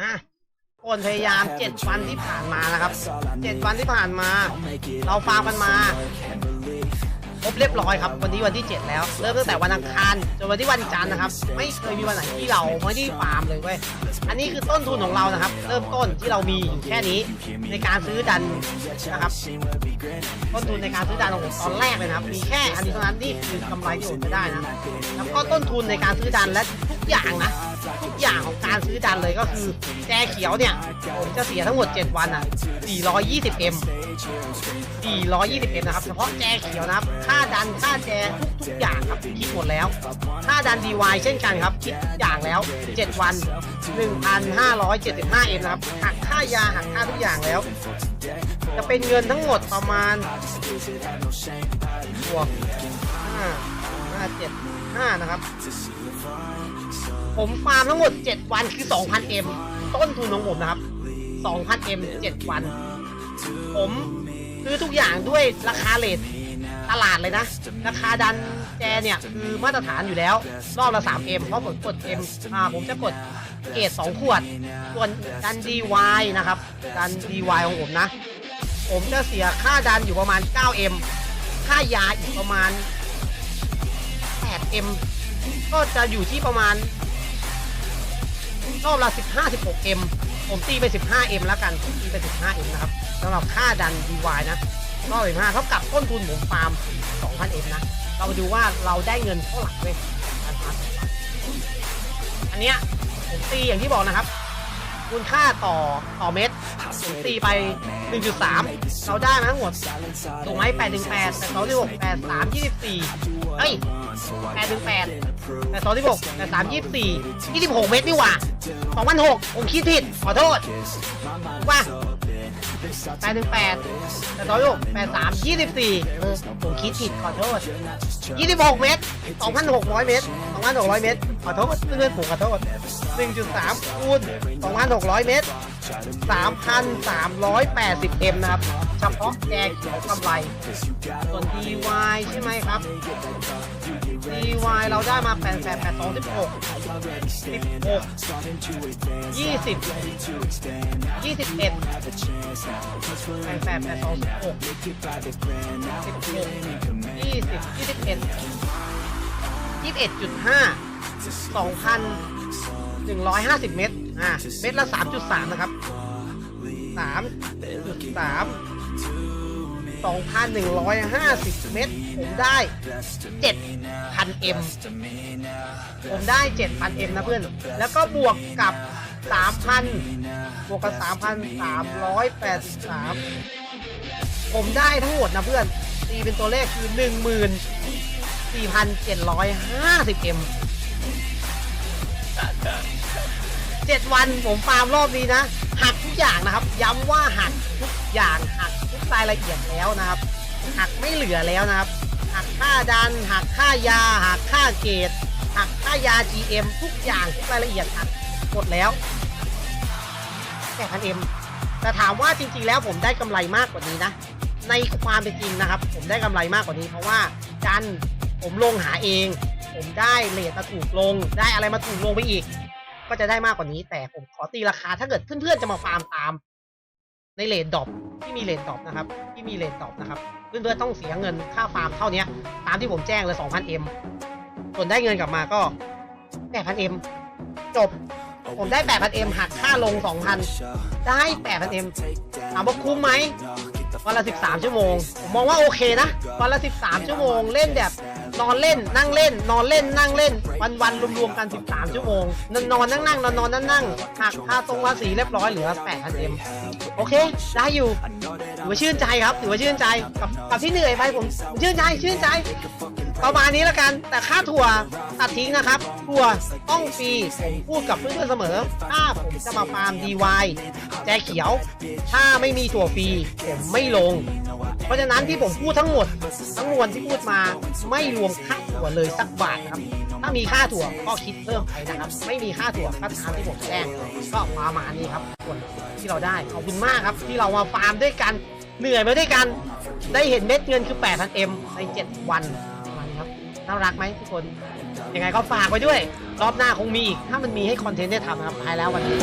อะคนพยายามเจ็ดวันที่ผ่านมานะครับเจ็ดวันที่ผ่านมา เราฟาร์มกันมาครบเรียบร้อยครับ วันนี้วันที่ 7 แล้ว เริ่มตั้งแต่วันอังคารจนวันที่วันจันทร์นะครับ ไม่เคยมีวันไหนที่เราไม่ได้ฟาร์มเลยเว้ยอันนี้คือต้นทุนของเรานะครับ เริ่มต้นที่เรามีอยู่แค่นี้ในการซื้อดันนะครับต้นทุนในการซื้อดันของผมตอนแรกเลยนะครับ มีแค่อันนี้เท่านั้นนี่คือกำไรที่ผมจะได้นะแล้วก็ต้นทุนในการซื้อดันและทุกอย่างนะ ทุกอย่างของการซื้อดันเลยก็คือแจเขียวเนี่ยจะเสียทั้งหมด 7 วันอะ 420M 420M นะครับ เฉพาะแจเขียวนะครับ ค่าดันค่าแจทุกทุกอย่างครับคิดหมดแล้ว ค่าดัน DY เช่นกันครับ คิดทุกอย่างแล้ว 7 วัน 1,575M นะครับ หักค่ายาหักค่าทุกอย่างแล้ว จะเป็นเงินทั้งหมดประมาณบวก ห้าเจ็ดห้านะครับ ผมฟาร์มทั้งหมด7วันคือ 2,000M ต้นทุนของผมนะครับ 2,000M 7วัน ผมซื้อทุกอย่างด้วยราคาเลทตลาดเลยนะ ราคาดันแจเนี่ยคือมาตรฐานอยู่แล้ว รอบละ 3M เพราะผมกด M อ่าผมจะกดเกรด2ขวด ส่วนดัน DY นะครับดัน DY ของผมนะ ผมจะเสียค่าดันอยู่ประมาณ 9M ค่ายาอีกประมาณ 8M ก็จะอยู่ที่ประมาณรอบละ15 16M ผมตีไป 15M แล้วกันผมตีไป 15M นะครับสำหรับค่าดัน DY นะรอบ15เท่ากับต้นทุนผมฟาร์ม 2,000M นะ เราดูว่าเราได้เงินเท่าไหร่เว้ยการฟาร์มอันเนี้ยผมตีอย่างที่บอกนะครับ มูลค่าต่อต่อเม็ด ตีไป 1.3เราได้มาทั้งหมดถูกไหม8 1 8 8 2 6 8 3 24เฮ้ย8 1 8 8 2 6 8 3 24 26 เม็ดนี่หว่า2,006ผมคิดผิด ขอโทษถูกป่ะ8 1 8 8 2 6 8 3 24ผมคิดผิด ขอโทษ 26 เม็ด2,600 เม็ด 2,600 เม็ดขอโทษเพื่อนผมขอโทษ 1.3คูณ2,600 เม็ด3,380 m นะครับ เฉพาะแกเขียวกำไร ส่วน DY ใช่ไหมครับ DY เราได้มา8 8 8 2 16 16 20 21 8 8 8 2 16 16 20 21 21.5 2,150 เมตร อ่า เมตรละ 3.3 นะครับ 3.3 2,150 เมตร ผมได้ 7,000 m ผมได้ 7,000 m นะเพื่อน แล้วก็บวกกับ 3,000 บวกกับ 3,383 ผมได้ทั้งหมดนะเพื่อนตีเป็นตัวเลขคือ 1,000 0 4,750m เจ็ดวันผมฟาร์มรอบนี้นะ หักทุกอย่างนะครับ ย้ำว่าหักทุกอย่างหักทุกรายละเอียดแล้วนะครับ หักไม่เหลือแล้วนะครับ หักค่าดัน หักค่ายา หักค่าเกตหักค่ายา GM ทุกอย่างทุกรายละเอียดหักหมดแล้วแปดพันเอ็มแต่ถามว่าจริงๆแล้วผมได้กำไรมากกว่านี้นะ ในความเป็นจริงนะครับ ผมได้กำไรมากกว่านี้เพราะว่าดัน ผมลงหาเอง ผมได้เลทมาถูกลง ได้อะไรมาถูกลงไปอีก ก็จะได้มากกว่านี้ แต่ผมขอตีราคาถ้าเกิดเพื่อนๆจะมาฟาร์มตาม ในเลนดรอปที่มีเลนดรอปนะครับ ที่มีเลนดรอปนะครับ เพื่อนๆต้องเสียเงินค่าฟาร์มเท่านี้ตามที่ผมแจ้งเลย 2,000M ส่วนได้เงินกลับมาก็ 8,000M จบผมได้ 8,000M หักค่าลง 2,000 ได้ 8,000M ถามว่าคุ้มไหมวันละ 13 ชั่วโมง ผมมองว่าโอเคนะ วันละ 13 ชั่วโมง เล่นแบบ นอนเล่น นั่งเล่น นอนเล่น นั่งเล่น วันวันรวมๆกัน 13 ชั่วโมง นอนนอนนั่งนั่งนอนนอนนั่งนั่งหักค่าตรงภาษีเรียบร้อยเหลือ8,000 m โอเค ได้อยู่ถือว่าชื่นใจครับถือว่าชื่นใจกับกับที่เหนื่อยไปผมชื่นใจชื่นใจ ประมาณนี้แล้วกัน แต่ค่าถั่วตัดทิ้งนะครับถั่วต้องฟรีผมพูดกับเพื่อนๆเสมอ ถ้าผมจะมาฟาร์ม DY แจเขียว ถ้าไม่มีถั่วฟรีผมไม่ลง เพราะฉะนั้นที่ผมพูดทั้งหมด ทั้งมวลที่พูดมาไม่รวมค่าถั่วเลยสักบาทครับถ้ามีค่าถั่วก็คิดเพิ่มไปนะครับ ไม่มีค่าถั่วก็ตามที่ผมแจ้งก็ประมาณนี้ครับส่วนที่เราได้ขอบคุณมากากครับ ที่เรามาฟาร์มด้วยกัน เหนื่อยมาด้วยกัน ได้เห็นเม็ดเงินคือ 8,000M ใน 7 วันวันครับ น่ารักไหมทุกคน ยังไงก็ฝากไว้ด้วย รอบหน้าคงมีอีก ถ้ามันมีให้คอนเทนต์ได้ทำครับไปแล้ววันนี้